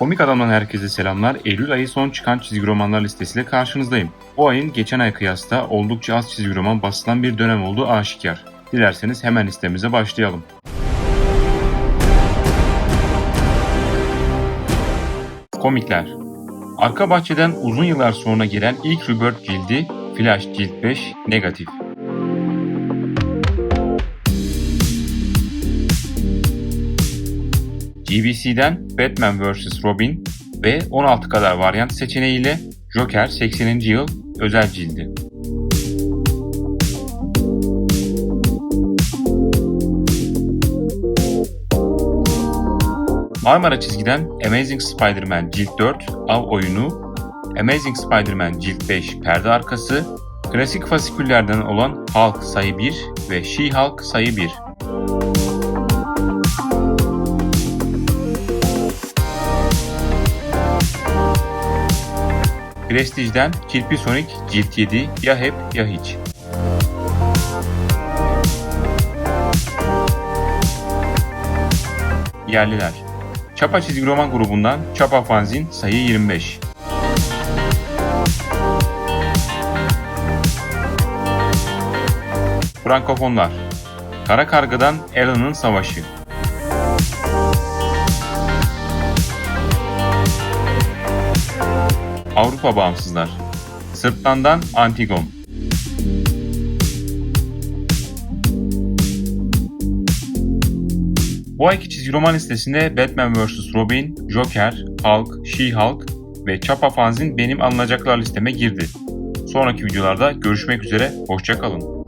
Komik Adam'dan herkese selamlar. Eylül ayı son çıkan çizgi romanlar listesiyle karşınızdayım. Bu ayın geçen ay kıyasla oldukça az çizgi roman basılan bir dönem olduğu aşikar. Dilerseniz hemen listemize başlayalım. Komikler Arka bahçeden uzun yıllar sonra gelen ilk Rebirth cildi Flash Cilt 5 Negatif. GBC'den Batman vs. Robin ve 16 kadar varyant seçeneğiyle Joker 80. yıl özel cildi. Marmara çizgiden Amazing Spider-Man Cilt 4 Av Oyunu, Amazing Spider-Man Cilt 5 Perde Arkası, klasik fasiküllerden olan Hulk sayı 1 ve She-Hulk sayı 1. Prestige'den Kirpi Sonic Cilt 7 Ya Hep Ya Hiç. Yerliler Çapa çizgi roman grubundan Çapa Fanzin sayı 25. Frankofonlar Kara Karga'dan Alan'ın Savaşı Avrupa Bağımsızlar Sırtlan'dan Antigon Bu ayki çizgi roman listesinde Batman vs. Robin, Joker, Hulk, She-Hulk ve Çapa Fanzin benim alınacaklar listeme girdi. Sonraki videolarda görüşmek üzere, hoşçakalın.